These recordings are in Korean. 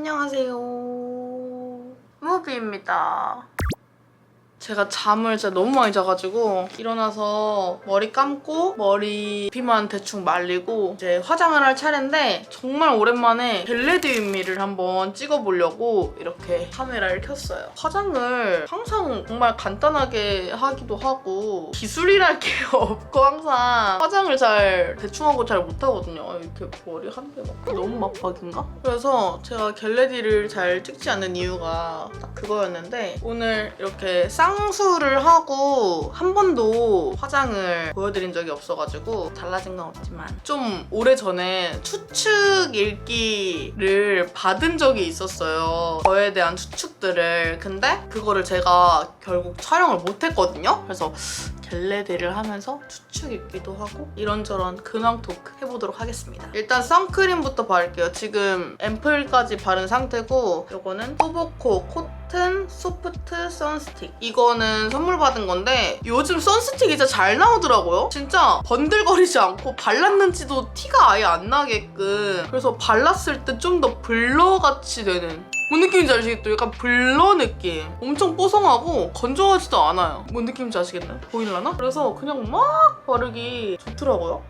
안녕하세요. 무비입니다. 제가 잠을 진짜 너무 많이 자가지고 일어나서 머리 감고 머리 피만 대충 말리고 이제 화장을 할 차례인데 정말 오랜만에 겟레디 윗미를 한번 찍어보려고 이렇게 카메라를 켰어요. 화장을 항상 정말 간단하게 하기도 하고 기술이랄 게 없고 항상 화장을 잘 대충 하고 잘 못하거든요. 아, 이렇게 머리 한개막 너무 막박인가? 그래서 제가 겟레디를 잘 찍지 않는 이유가 딱 그거였는데 오늘 이렇게 쌍 수를 하고 한 번도 화장을 보여드린 적이 없어가지고 달라진 건 없지만 좀 오래전에 추측 읽기를 받은 적이 있었어요. 저에 대한 추측들을. 근데 그거를 제가 결국 촬영을 못했거든요. 그래서 겟레디를 하면서 추측 읽기도 하고 이런저런 근황 토크 해보도록 하겠습니다. 일단 선크림부터 바를게요. 지금 앰플까지 바른 상태고 이거는 뽀보코 코튼 소프트 선스틱 이거는 선물 받은 건데 요즘 선스틱이 진짜 잘 나오더라고요. 진짜 번들거리지 않고 발랐는지도 티가 아예 안 나게끔 그래서 발랐을 때 좀 더 블러 같이 되는 뭔 느낌인지 아시겠죠? 약간 블러 느낌. 엄청 뽀송하고 건조하지도 않아요. 뭔 느낌인지 아시겠나요? 보일라나? 그래서 그냥 막 바르기 좋더라고요.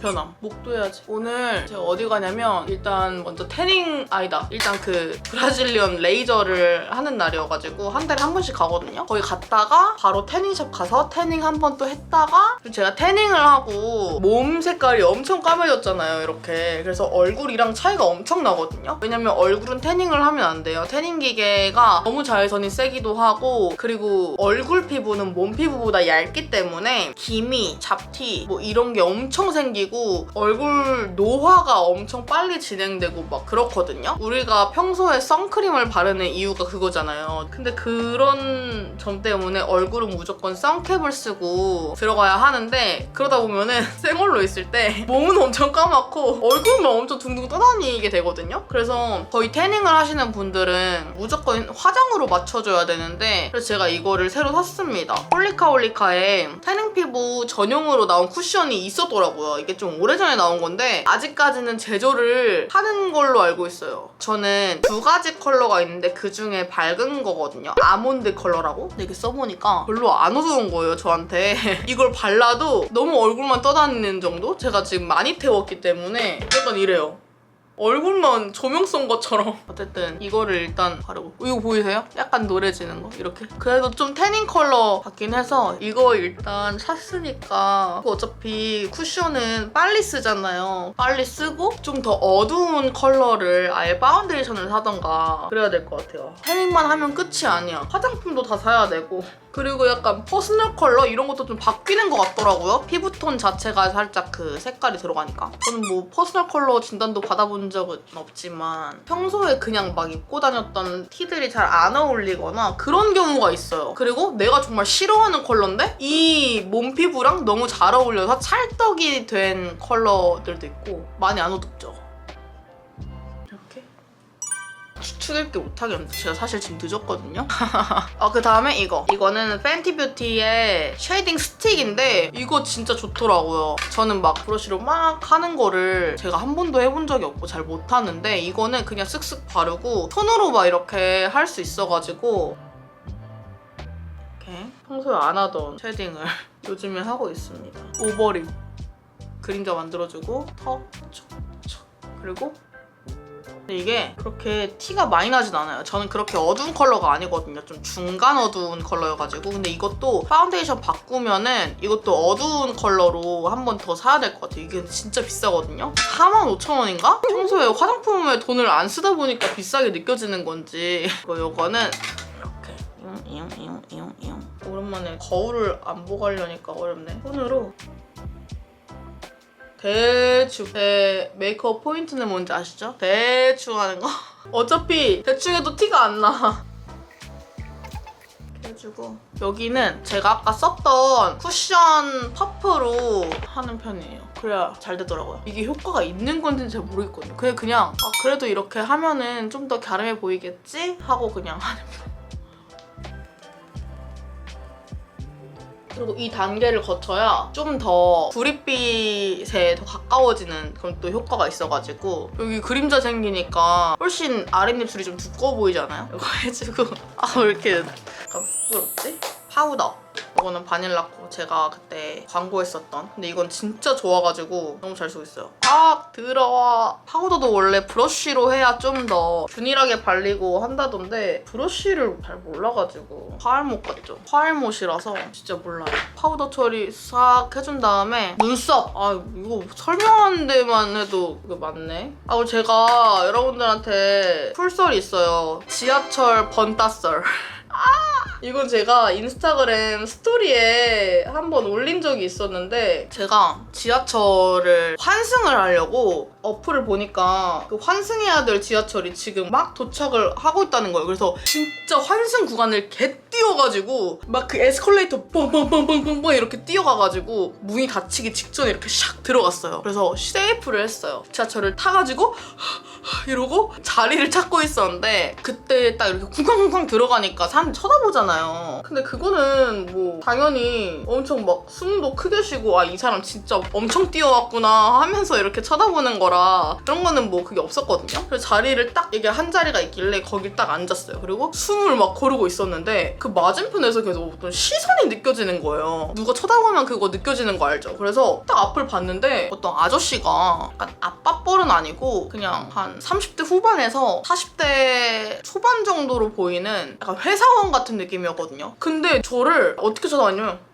끝! 대표남. 목도 해야지. 오늘 제가 어디 가냐면 일단 먼저 태닝 아니다. 일단 그 브라질리언 레이저를 하는 날이어가지고 한 달에 한 번씩 가거든요. 거기 갔다가 바로 태닝샵 가서 태닝 한 번 또 했다가 제가 태닝을 하고 몸 색깔이 엄청 까매졌잖아요. 이렇게. 그래서 얼굴이랑 차이가 엄청 나거든요. 왜냐면 얼굴은 태닝을 하면 안 돼요. 태닝 기계가 너무 자외선이 세기도 하고 그리고 얼굴 피부는 몸 피부보다 얇기 때문에 기미, 잡티 뭐 이런 게 엄청 생기고 얼굴 노화가 엄청 빨리 진행되고 막 그렇거든요. 우리가 평소에 선크림을 바르는 이유가 그거잖아요. 근데 그런 점 때문에 얼굴은 무조건 선캡을 쓰고 들어가야 하는데 그러다 보면은 생얼로 있을 때 몸은 엄청 까맣고 얼굴만 엄청 둥둥 떠다니게 되거든요. 그래서 거의 태닝을 하시는 분들은 무조건 화장으로 맞춰줘야 되는데 그래서 제가 이거를 새로 샀습니다. 홀리카홀리카에 태닝 피부 전용으로 나온 쿠션이 있었더라고요. 이게 좀 오래전에 나온 건데 아직까지는 제조를 하는 걸로 알고 있어요. 저는 두 가지 컬러가 있는데 그 중에 밝은 거거든요. 아몬드 컬러라고. 근데 이게 써보니까 별로 안 어두운 거예요, 저한테. 이걸 발라도 너무 얼굴만 떠다니는 정도? 제가 지금 많이 태웠기 때문에 약간 이래요. 얼굴만 조명 쏜 것처럼. 어쨌든 이거를 일단 바르고. 이거 보이세요? 약간 노래지는 거 이렇게. 그래도 좀 태닝 컬러 같긴 해서 이거 일단 샀으니까 어차피 쿠션은 빨리 쓰잖아요. 빨리 쓰고 좀 더 어두운 컬러를 아예 파운데이션을 사던가 그래야 될 것 같아요. 태닝만 하면 끝이 아니야. 화장품도 다 사야 되고. 그리고 약간 퍼스널 컬러 이런 것도 좀 바뀌는 것 같더라고요. 피부톤 자체가 살짝 그 색깔이 들어가니까. 저는 뭐 퍼스널 컬러 진단도 받아본 적은 없지만 평소에 그냥 막 입고 다녔던 티들이 잘 안 어울리거나 그런 경우가 있어요. 그리고 내가 정말 싫어하는 컬러인데 이 몸 피부랑 너무 잘 어울려서 찰떡이 된 컬러들도 있고 많이 안 어둡죠. 추측 읽기 못하겠는데 제가 사실 지금 늦었거든요. 아, 그 다음에 이거. 이거는 팬티 뷰티의 쉐이딩 스틱인데 이거 진짜 좋더라고요. 저는 막 브러쉬로 막 하는 거를 제가 한 번도 해본 적이 없고 잘 못하는데 이거는 그냥 쓱쓱 바르고 손으로 막 이렇게 할 수 있어가지고 이렇게 평소에 안 하던 쉐딩을 요즘에 하고 있습니다. 오버립 그림자 만들어주고 턱, 척, 척. 그리고 근데 이게 그렇게 티가 많이 나진 않아요. 저는 그렇게 어두운 컬러가 아니거든요. 좀 중간 어두운 컬러여가지고. 근데 이것도 파운데이션 바꾸면은 이것도 어두운 컬러로 한 번 더 사야 될 것 같아요. 이게 진짜 비싸거든요. 45,000원인가? 평소에 화장품에 돈을 안 쓰다 보니까 비싸게 느껴지는 건지. 이거는 이렇게 이용 이용 이용 이용 오랜만에 거울을 안 보고 하려니까 어렵네. 손으로 대충 제 메이크업 포인트는 뭔지 아시죠? 대충 하는 거 어차피 대충 해도 티가 안 나. 이렇게 해주고 여기는 제가 아까 썼던 쿠션 퍼프로 하는 편이에요. 그래야 잘 되더라고요. 이게 효과가 있는 건지는 잘 모르겠거든요. 그냥 그냥 아, 그래도 이렇게 하면은 좀 더 갸름해 보이겠지? 하고 그냥 하는 편. 그리고 이 단계를 거쳐야 좀 더 구릿빛에 더 가까워지는 그런 또 효과가 있어가지고 여기 그림자 생기니까 훨씬 아랫입술이 좀 두꺼워 보이잖아요? 이거 해주고 아 왜 이렇게 약간 부끄럽지? 파우더 이거는 바닐라코 제가 그때 광고했었던. 근데 이건 진짜 좋아가지고 너무 잘 쓰고 있어요. 아 들어와. 파우더도 원래 브러쉬로 해야 좀 더 균일하게 발리고 한다던데 브러쉬를 잘 몰라가지고 파알못 같죠. 파알못이라서 진짜 몰라요. 파우더 처리 싹 해준 다음에 눈썹. 아 이거 설명하는 데만 해도 이거 맞네. 아 그리고 제가 여러분들한테 풀썰이 있어요. 지하철 번따썰 이건 제가 인스타그램 스토리에 한번 올린 적이 있었는데 제가 지하철을 환승을 하려고 어플을 보니까 그 환승해야 될 지하철이 지금 막 도착을 하고 있다는 거예요. 그래서 진짜 환승 구간을 개 뛰어가지고 막 그 에스컬레이터 뻥뻥뻥뻥뻥뻥 이렇게 뛰어가가지고 문이 닫히기 직전에 이렇게 샥 들어갔어요. 그래서 세이프를 했어요. 지하철을 타가지고 이러고 자리를 찾고 있었는데 그때 딱 이렇게 쿵쾅쿵쾅 들어가니까 사람들이 쳐다보잖아요. 근데 그거는 뭐 당연히 엄청 막 숨도 크게 쉬고 아 이 사람 진짜 엄청 뛰어왔구나 하면서 이렇게 쳐다보는 거라 그런 거는 뭐 그게 없었거든요. 그래서 자리를 딱 이게 한 자리가 있길래 거기 딱 앉았어요. 그리고 숨을 막 고르고 있었는데 그 맞은편에서 계속 어떤 시선이 느껴지는 거예요. 누가 쳐다보면 그거 느껴지는 거 알죠? 그래서 딱 앞을 봤는데 어떤 아저씨가 약간 아빠 뻘은 아니고 그냥 한 30대 후반에서 40대 초반 정도로 보이는 약간 회사원 같은 느낌이었거든요. 근데 저를 어떻게 쳐다봤냐면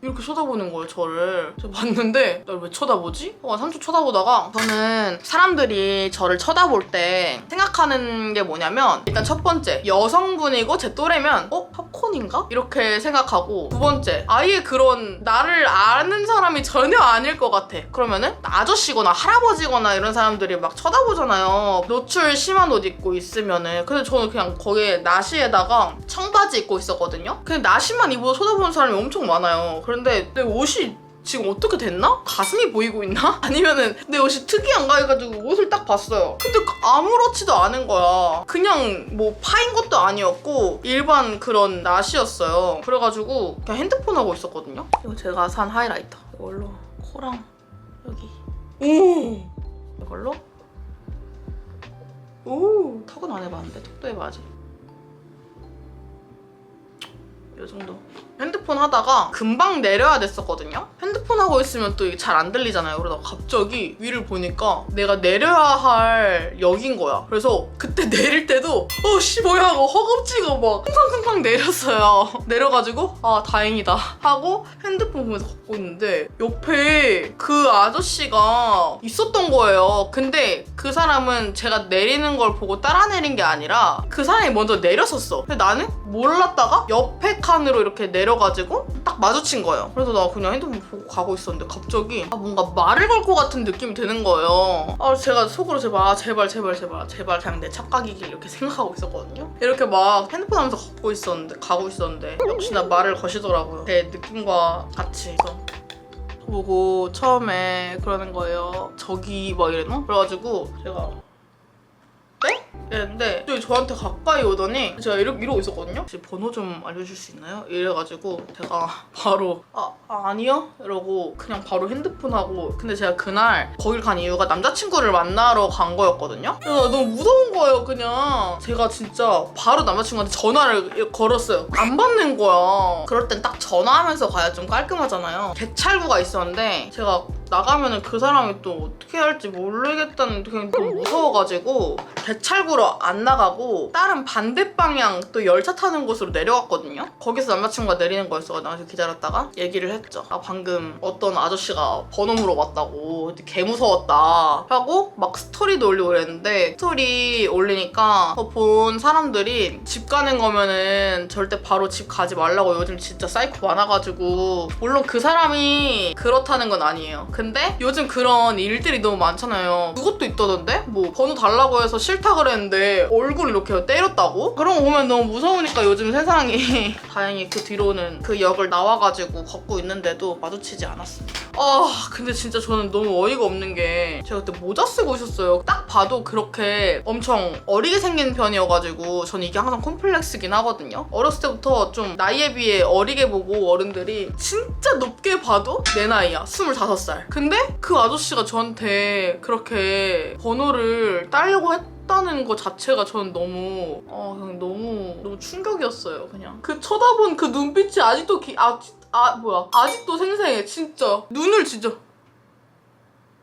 이렇게 쳐다보는 거예요, 저를. 저 봤는데, 날 왜 쳐다보지? 어, 3초 쳐다보다가, 저는 사람들이 저를 쳐다볼 때 생각하는 게 뭐냐면, 일단 첫 번째, 여성분이고 제 또래면, 어? 팝콘인가? 이렇게 생각하고, 두 번째, 아예 그런 나를 아는 사람이 전혀 아닐 것 같아. 그러면은, 아저씨거나 할아버지거나 이런 사람들이 막 쳐다보잖아요. 노출 심한 옷 입고 있으면은. 근데 저는 그냥 거기에 나시에다가 청바지 입고 있었거든요? 근데 나시만 입어도 쳐다보는 사람이 엄청 많아요. 그런데 내 옷이 지금 어떻게 됐나? 가슴이 보이고 있나? 아니면은 내 옷이 특이한가 해가지고 옷을 딱 봤어요. 근데 그 아무렇지도 않은 거야. 그냥 뭐 파인 것도 아니었고 일반 그런 낫이었어요. 그래가지고 그냥 핸드폰 하고 있었거든요. 이거 제가 산 하이라이터. 이걸로 코랑 여기. 오! 이걸로 오! 턱은 안 해봤는데 턱도 해봐야지. 이 정도. 핸드폰 하다가 금방 내려야 됐었거든요? 핸드폰 하고 있으면 또 이게 잘 안 들리잖아요. 그러다가 갑자기 위를 보니까 내가 내려야 할 역인 거야. 그래서 그때 내릴 때도 어 씨 뭐야 하고 허겁지겁 막 쿵쾅쿵쾅 내렸어요. 내려가지고 아 다행이다 하고 핸드폰 보면서 걷고 있는데 옆에 그 아저씨가 있었던 거예요. 근데 그 사람은 제가 내리는 걸 보고 따라 내린 게 아니라 그 사람이 먼저 내렸었어. 근데 나는 몰랐다가 옆에 칸으로 이렇게 내려 가지고 딱 마주친 거예요. 그래서 나 그냥 핸드폰 보고 가고 있었는데 갑자기 아, 뭔가 말을 걸 것 같은 느낌이 드는 거예요. 아 제가 속으로 제발 아, 제발 제발 제발 제발 그냥 내 착각이길 이렇게 생각하고 있었거든요. 이렇게 막 핸드폰 하면서 걷고 있었는데 가고 있었는데 역시나 말을 거시더라고요. 제 느낌과 같이. 그래서 보고 처음에 그러는 거예요. 저기 막 이래노? 그래가지고 제가 네? 이랬는데 저기 저한테 가까이 오더니 제가 이러, 이러고 있었거든요. 혹시 번호 좀 알려줄 수 있나요? 이래가지고 제가 바로 아, 아 아니요? 이러고 그냥 바로 핸드폰 하고 근데 제가 그날 거길 간 이유가 남자친구를 만나러 간 거였거든요. 그래서 너무 무서운 거예요 그냥 제가 진짜 바로 남자친구한테 전화를 걸었어요. 안 받는 거야. 그럴 땐 딱 전화하면서 가야 좀 깔끔하잖아요. 개찰구가 있었는데 제가 나가면은 그 사람이 또 어떻게 할지 모르겠다는 그냥 너무 무서워가지고 개찰구로 안 나가고 다른 반대 방향 또 열차 타는 곳으로 내려갔거든요. 거기서 남자친구가 내리는 거였어가지고 나가서 기다렸다가 얘기를 했죠. 아 방금 어떤 아저씨가 번호 물어봤다고 개 무서웠다 하고 막 스토리도 올리고 그랬는데 스토리 올리니까 그거 본 사람들이 집 가는 거면은 절대 바로 집 가지 말라고 요즘 진짜 사이코 많아가지고 물론 그 사람이 그렇다는 건 아니에요. 근데 요즘 그런 일들이 너무 많잖아요. 그것도 있다던데? 뭐 번호 달라고 해서 싫다 그랬는데 얼굴 이렇게 때렸다고? 그런 거 보면 너무 무서우니까 요즘 세상이 다행히 그 뒤로는 그 역을 나와가지고 걷고 있는데도 마주치지 않았습니다. 아 근데 진짜 저는 너무 어이가 없는 게 제가 그때 모자 쓰고 있었어요. 딱 봐도 그렇게 엄청 어리게 생긴 편이어가지고 저는 이게 항상 콤플렉스긴 하거든요. 어렸을 때부터 좀 나이에 비해 어리게 보고 어른들이 진짜 높게 봐도 내 나이야. 25살. 근데 그 아저씨가 저한테 그렇게 번호를 따려고 했 다는 거 자체가 저는 너무 어 그냥 너무 너무 충격이었어요 그냥 그 쳐다본 그 눈빛이 아직도 기, 아, 아 뭐야 아직도 생생해 진짜 눈을 진짜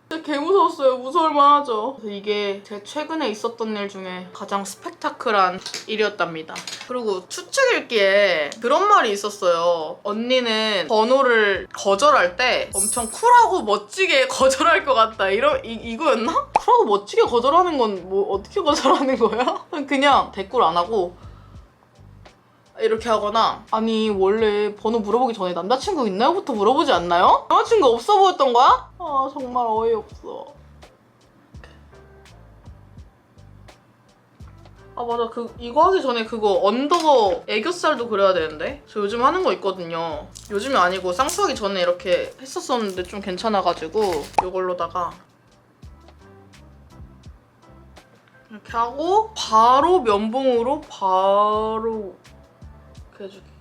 진짜 개 무서웠어요. 무서울 만하죠. 그래서 이게 제 최근에 있었던 일 중에 가장 스펙타클한 일이었답니다. 그리고 추측 읽기에 그런 말이 있었어요. 언니는 번호를 거절할 때 엄청 쿨하고 멋지게 거절할 것 같다. 이러 이, 이거였나? 쿨하고 멋지게 거절하는 건 뭐 어떻게 거절하는 거야? 그냥 대꾸를 안 하고 이렇게 하거나 아니 원래 번호 물어보기 전에 남자친구 있나요?부터 물어보지 않나요? 남자친구 없어 보였던 거야? 아 정말 어이없어 아 맞아 그 이거 하기 전에 그거 언더 애교살도 그려야 되는데 저 요즘 하는 거 있거든요 요즘이 아니고 쌍수하기 전에 이렇게 했었었는데 좀 괜찮아가지고 이걸로다가 이렇게 하고 바로 면봉으로 바로 이렇게 해주기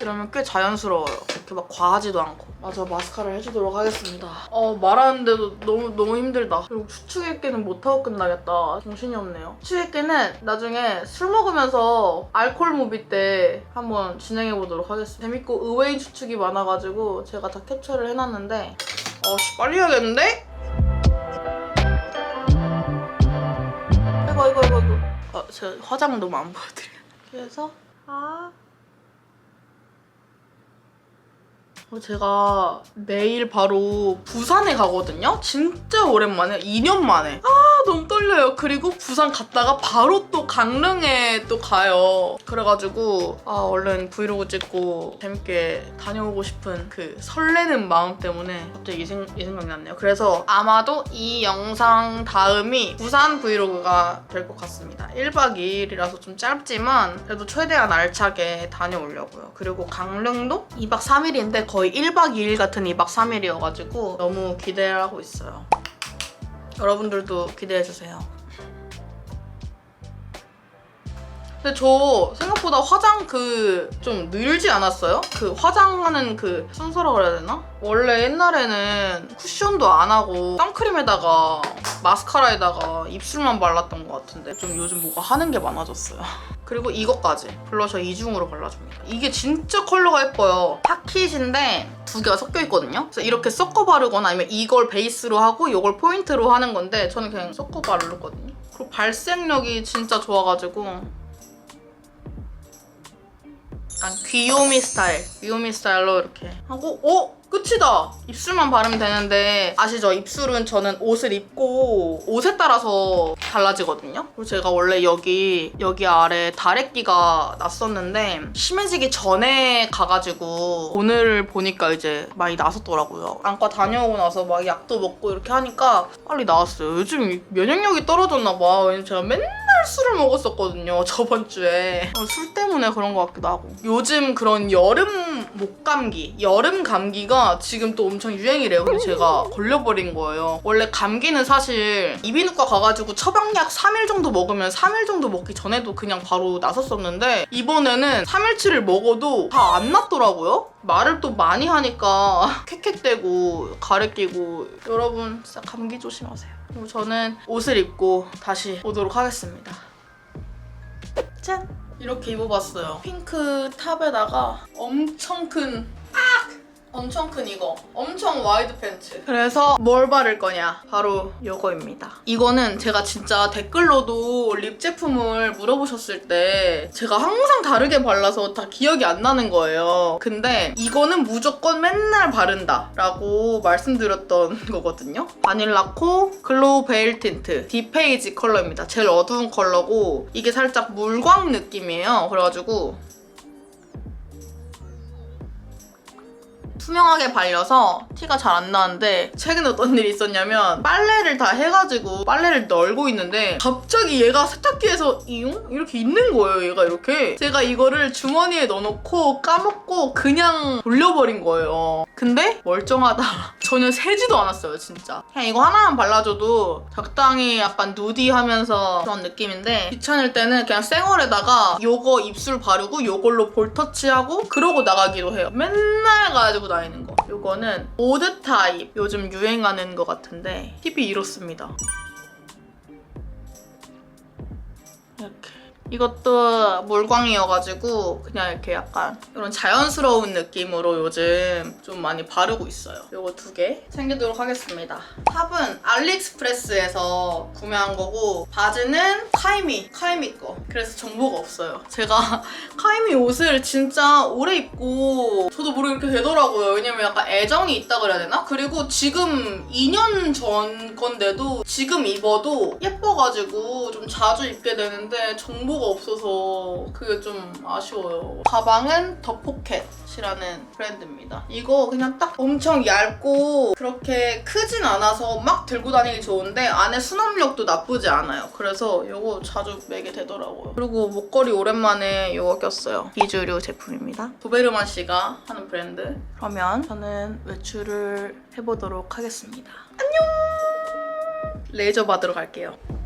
이러면 꽤 자연스러워요. 이렇게 막 과하지도 않고. 맞아 마스카라 해주도록 하겠습니다. 어 말하는데도 너무 너무 힘들다. 그리고 추측일기는 못하고 끝나겠다. 정신이 없네요. 추측일기는 나중에 술 먹으면서 알콜 무비 때 한번 진행해보도록 하겠습니다. 재밌고 의외인 추측이 많아가지고 제가 다 캡처를 해놨는데. 어씨 빨리 해야겠는데? 아이고 아이고 아이고 아이고 어, 제가 화장 너무 안 보여드려요. 그래서 아 어, 제가 내일 바로 부산에 가거든요? 진짜 오랜만에, 2년 만에. 아, 너무 떨려요. 그리고 부산 갔다가 바로 또 강릉에 또 가요. 그래가지고, 아, 얼른 브이로그 찍고 재밌게 다녀오고 싶은 그 설레는 마음 때문에 갑자기 이, 생, 이 생각이 났네요. 그래서 아마도 이 영상 다음이 부산 브이로그가 될 것 같습니다. 1박 2일이라서 좀 짧지만 그래도 최대한 알차게 다녀오려고요. 그리고 강릉도 2박 3일인데 거의 1박 2일 같은 2박 3일이어가지고 너무 기대를 하고 있어요. 여러분들도 기대해주세요. 근데 저 생각보다 화장 그 좀 늘지 않았어요? 그 화장하는 그 순서라 그래야 되나? 원래 옛날에는 쿠션도 안 하고 선크림에다가 마스카라에다가 입술만 발랐던 것 같은데 좀 요즘 뭐가 하는 게 많아졌어요. 그리고 이것까지 블러셔 이중으로 발라줍니다. 이게 진짜 컬러가 예뻐요. 핫킷인데 두 개가 섞여 있거든요. 그래서 이렇게 섞어 바르거나 아니면 이걸 베이스로 하고 이걸 포인트로 하는 건데 저는 그냥 섞어 바르거든요. 그리고 발색력이 진짜 좋아가지고 약간 귀요미 스타일. 귀요미 스타일로 이렇게. 하고 어? 끝이다. 입술만 바르면 되는데. 아시죠? 입술은 저는 옷을 입고 옷에 따라서 달라지거든요. 그리고 제가 원래 여기 여기 아래 다래끼가 났었는데 심해지기 전에 가가지고 오늘 보니까 이제 많이 나섰더라고요. 안과 다녀오고 나서 막 약도 먹고 이렇게 하니까 빨리 나왔어요. 요즘 면역력이 떨어졌나 봐. 왜냐면 제가 맨날 술을 먹었었거든요 저번 주에. 어, 술 때문에 그런 것 같기도 하고. 요즘 그런 여름 목감기 여름 감기가 지금 또 엄청 유행이래요. 근데 제가 걸려버린 거예요. 원래 감기는 사실 이비인후과 가가지고 처방약 3일 정도 먹으면 3일 정도 먹기 전에도 그냥 바로 나섰었는데 이번에는 3일치를 먹어도 다안 낫더라고요. 말을 또 많이 하니까 캑캑대고 가래 끼고. 여러분 진짜 감기 조심하세요 저는 옷을 입고 다시 오도록 하겠습니다. 짠! 이렇게 입어봤어요. 핑크 탑에다가 엄청 큰 악! 엄청 큰 이거. 엄청 와이드 팬츠. 그래서 뭘 바를 거냐? 바로 이거입니다. 이거는 제가 진짜 댓글로도 립 제품을 물어보셨을 때 제가 항상 다르게 발라서 다 기억이 안 나는 거예요. 근데 이거는 무조건 맨날 바른다 라고 말씀드렸던 거거든요. 바닐라코 글로우 베일 틴트 디페이지 컬러입니다. 제일 어두운 컬러고 이게 살짝 물광 느낌이에요. 그래가지고 투명하게 발려서 티가 잘 안 나는데 최근에 어떤 일이 있었냐면 빨래를 다 해가지고 빨래를 널고 있는데 갑자기 얘가 세탁기에서 이용? 이렇게 있는 거예요 얘가 이렇게. 제가 이거를 주머니에 넣어놓고 까먹고 그냥 돌려버린 거예요. 근데 멀쩡하다 전혀 새지도 않았어요 진짜. 그냥 이거 하나만 발라줘도 적당히 약간 누디하면서 그런 느낌인데 귀찮을 때는 그냥 쌩얼에다가 요거 입술 바르고 요걸로 볼 터치하고 그러고 나가기도 해요. 맨날 가지고 다니는 거. 요거는 오드 타입. 요즘 유행하는 거 같은데 팁이 이렇습니다. 이렇게 이것도 물광이어가지고 그냥 이렇게 약간 이런 자연스러운 느낌으로 요즘 좀 많이 바르고 있어요. 요거 두 개 챙기도록 하겠습니다. 탑은 알리익스프레스에서 구매한 거고 바지는 카이미, 카이미 거. 그래서 정보가 없어요. 제가 카이미 옷을 진짜 오래 입고 저도 모르게 이렇게 되더라고요. 왜냐면 약간 애정이 있다 그래야 되나? 그리고 지금 2년 전 건데도 지금 입어도 예뻐가지고 좀 자주 입게 되는데 정보가 없어서 그게 좀 아쉬워요. 가방은 더 포켓이라는 브랜드입니다. 이거 그냥 딱 엄청 얇고 그렇게 크진 않아서 막 들고 다니기 좋은데 안에 수납력도 나쁘지 않아요. 그래서 이거 자주 매게 되더라고요. 그리고 목걸이 오랜만에 이거 꼈어요. 비주류 제품입니다. 도베르만 씨가 하는 브랜드. 그러면 저는 외출을 해보도록 하겠습니다. 안녕! 레이저 받으러 갈게요.